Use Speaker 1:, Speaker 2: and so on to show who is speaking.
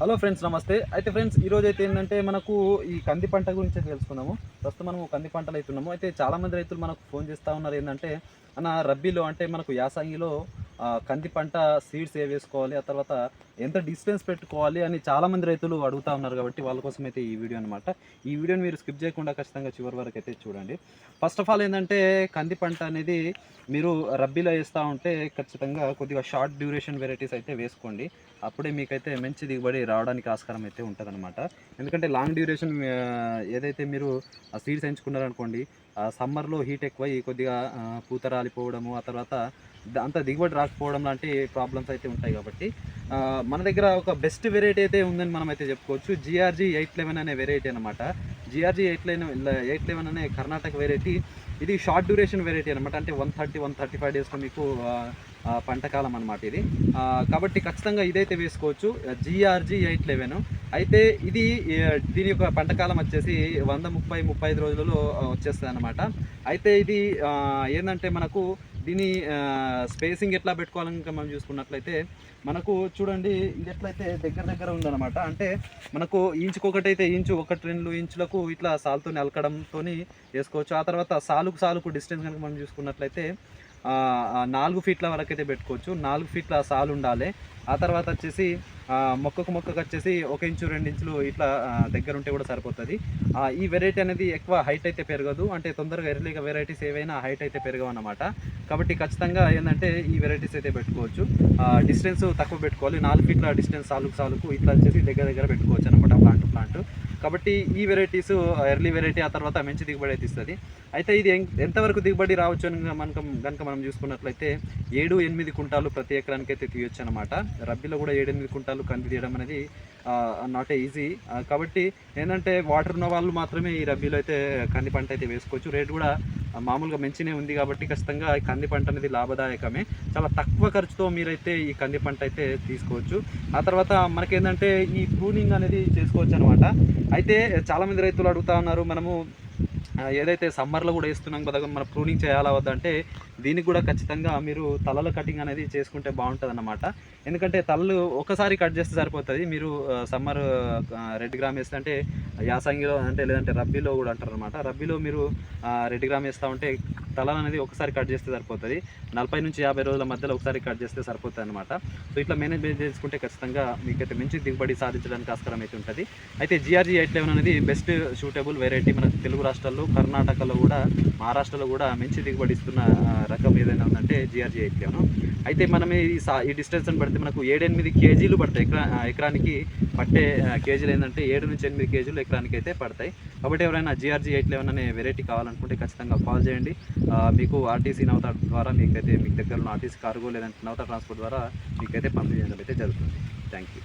Speaker 1: Hello friends నమస్తే. అయితే friends ఈరోజు అయితే ఏంటంటే మనకు ఈ కంది పంట గురించి తెలుసుకుందాము ప్రస్తుతం మనము కంది పంటలు అవుతున్నాము అయితే చాలామంది రైతులు మనకు ఫోన్ చేస్తూ ఉన్నారు ఏంటంటే అన్న రబ్బీలో అంటే మనకు యాసంగిలో కంది పంట సీడ్స్ ఏ వేసుకోవాలి ఆ తర్వాత ఎంత డిస్టెన్స్ పెట్టుకోవాలి అని చాలామంది రైతులు అడుగుతా ఉన్నారు కాబట్టి వాళ్ళ కోసం అయితే ఈ వీడియో అనమాట ఈ వీడియోని మీరు స్కిప్ చేయకుండా ఖచ్చితంగా చివరి వరకు అయితే చూడండి. ఫస్ట్ ఆఫ్ ఆల్ ఏంటంటే కంది పంట అనేది మీరు రబ్బీలో వేస్తూ ఉంటే ఖచ్చితంగా కొద్దిగా షార్ట్ డ్యూరేషన్ వెరైటీస్ అయితే వేసుకోండి. అప్పుడే మీకైతే మంచి దిగుబడి రావడానికి ఆస్కారం అయితే ఉంటుందన్నమాట. ఎందుకంటే లాంగ్ డ్యూరేషన్ ఏదైతే మీరు ఆ సీడ్స్ ఎంచుకున్నారనుకోండి ఆ సమ్మర్లో హీట్ ఎక్కువై కొద్దిగా పూత రాలిపోవడము ఆ తర్వాత అంత దిగుబడి రాకపోవడం లాంటి ప్రాబ్లమ్స్ అయితే ఉంటాయి కాబట్టి మన దగ్గర ఒక బెస్ట్ వెరైటీ అయితే ఉందని మనం అయితే చెప్పుకోవచ్చు జిఆర్జీ ఎయిట్ లెవెన్ అనే వెరైటీ అనమాట GRG eight eleven eight eleven అనే కర్ణాటక వెరైటీ ఇది షార్ట్ డ్యూరేషన్ వెరైటీ అనమాట అంటే one thirty one thirty five డేస్లో మీకు పంటకాలం అనమాట ఇది. కాబట్టి ఖచ్చితంగా ఇదైతే వేసుకోవచ్చు. జిఆర్జీ ఎయిట్ లెవెన్ అయితే ఇది దీని యొక్క పంటకాలం వచ్చేసి వంద ముప్పై ముప్పై ఐదు రోజులలో వచ్చేస్తుంది అనమాట అయితే ఇది ఏంటంటే మనకు దీని స్పేసింగ్ ఎట్లా పెట్టుకోవాలని మనం చూసుకున్నట్లయితే మనకు చూడండి ఇది ఎట్లయితే దగ్గర దగ్గర ఉందన్నమాట. అంటే మనకు ఇంచుకొకటి అయితే ఇంచు ఒకటి రెండు ఇంచులకు ఇట్లా సాలుతో అలకడంతో వేసుకోవచ్చు. ఆ తర్వాత సాలుకు సాలుకు డిస్టెన్స్ కనుక మనం చూసుకున్నట్లయితే నాలుగు ఫీట్ల వరకు అయితే పెట్టుకోవచ్చు. నాలుగు ఫీట్ల సాలు ఉండాలి. ఆ తర్వాత వచ్చేసి మొక్కకు మొక్కకు వచ్చేసి ఒక ఇంచు రెండు ఇంచులు ఇట్లా దగ్గర ఉంటే కూడా సరిపోతుంది. ఈ వెరైటీ అనేది ఎక్కువ హైట్ అయితే పెరగదు. అంటే తొందరగా ఎర్లీగా వెరైటీస్ ఏవైనా హైట్ అయితే పెరగవు అన్నమాట కాబట్టి ఖచ్చితంగా ఏంటంటే ఈ వెరైటీస్ అయితే పెట్టుకోవచ్చు. డిస్టెన్స్ తక్కువ పెట్టుకోవాలి. నాలుగు ఫీట్ల డిస్టెన్స్ సాలుకు సాలుకు ఇట్లా వచ్చేసి దగ్గర దగ్గర పెట్టుకోవచ్చు అనమాట ప్లాంట్ ప్లాంట్ కాబట్టి ఈ వెరైటీస్ ఎర్లీ వెరైటీ ఆ తర్వాత మంచి దిగుబడి అయితే ఇస్తుంది. అయితే ఇది ఎంతవరకు దిగుబడి రావచ్చు అని మనకు కనుక మనం చూసుకున్నట్లయితే ఏడు ఎనిమిది కుంటాలు ప్రతి ఎకరానికి అయితే తీయొచ్చు అనమాట రబ్బీలో కూడా ఏడు ఎనిమిది కుంటాలు కంది తీయడం అనేది నాట్ ఏ ఈజీ కాబట్టి ఏంటంటే వాటర్ ఉన్న వాళ్ళు మాత్రమే ఈ రబ్బీలో అయితే కంది పంట అయితే వేసుకోవచ్చు. రేట్ కూడా మామూలుగా మంచినే ఉంది కాబట్టి ఖచ్చితంగా ఈ కంది పంట అనేది లాభదాయకమే. చాలా తక్కువ ఖర్చుతో మీరైతే ఈ కంది పంట అయితే తీసుకోవచ్చు. ఆ తర్వాత మనకేంటంటే ఈ ప్రూనింగ్ అనేది చేసుకోవచ్చు అనమాట అయితే చాలామంది రైతులు అడుగుతా ఉన్నారు మనము ఏదైతే సమ్మర్లో కూడా వేస్తున్నాం కదా మనం ప్రూనింగ్ చేయాలా వద్దంటే అంటే దీనికి కూడా ఖచ్చితంగా మీరు తలల కటింగ్ అనేది చేసుకుంటే బాగుంటుంది అన్నమాట ఎందుకంటే తలలు ఒకసారి కట్ చేస్తే సరిపోతుంది. మీరు సమ్మర్ రెడ్ గ్రామ్ వేస్తే అంటే యాసంగిలో అంటే లేదంటే రబ్బీలో కూడా అంటారు అనమాట రబ్బీలో మీరు రెడ్ గ్రామ్ వేస్తూ ఉంటే తలలు అనేది ఒకసారి కట్ చేస్తే సరిపోతుంది. నలభై నుంచి యాభై రోజుల మధ్యలో ఒకసారి కట్ చేస్తే సరిపోతుంది అనమాట సో ఇట్లా మేనేజ్మెంట్ చేసుకుంటే ఖచ్చితంగా మీకైతే మంచి దిగుబడి సాధించడానికి ఆస్కారం అయితే ఉంటుంది. అయితే జిఆర్జీ ఎయిట్ లెవెన్ అనేది బెస్ట్ షూటబుల్ వెరైటీ మన తెలుగు రాష్ట్రాల్లో కర్ణాటకలో కూడా మహారాష్ట్రలో కూడా మంచి దిగుబడి ఇస్తున్న రకం ఏదైనా ఉందంటే జిఆర్జీ ఎయిట్ లెవెన్. అయితే మనం ఈ సా ఈ డిస్టెన్స్ని పడితే మనకు ఏడెనిమిది కేజీలు పడతాయి. ఎకరా ఎకరానికి పట్టే కేజీలు ఏంటంటే ఏడు నుంచి ఎనిమిది కేజీలు ఎకరానికి అయితే పడతాయి. కాబట్టి ఎవరైనా జిఆర్జీ ఎయిట్ లెవెన్ అనే వెరైటీ కావాలనుకుంటే ఖచ్చితంగా కాల్ చేయండి. మీకు ఆర్టీసీ నవత ద్వారా మీకైతే మీకు దగ్గర ఉన్న ఆర్టీసీ కార్గో లేదంటే నవత ట్రాన్స్పోర్ట్ ద్వారా మీకైతే పంపించడం అయితే జరుగుతుంది. Thank you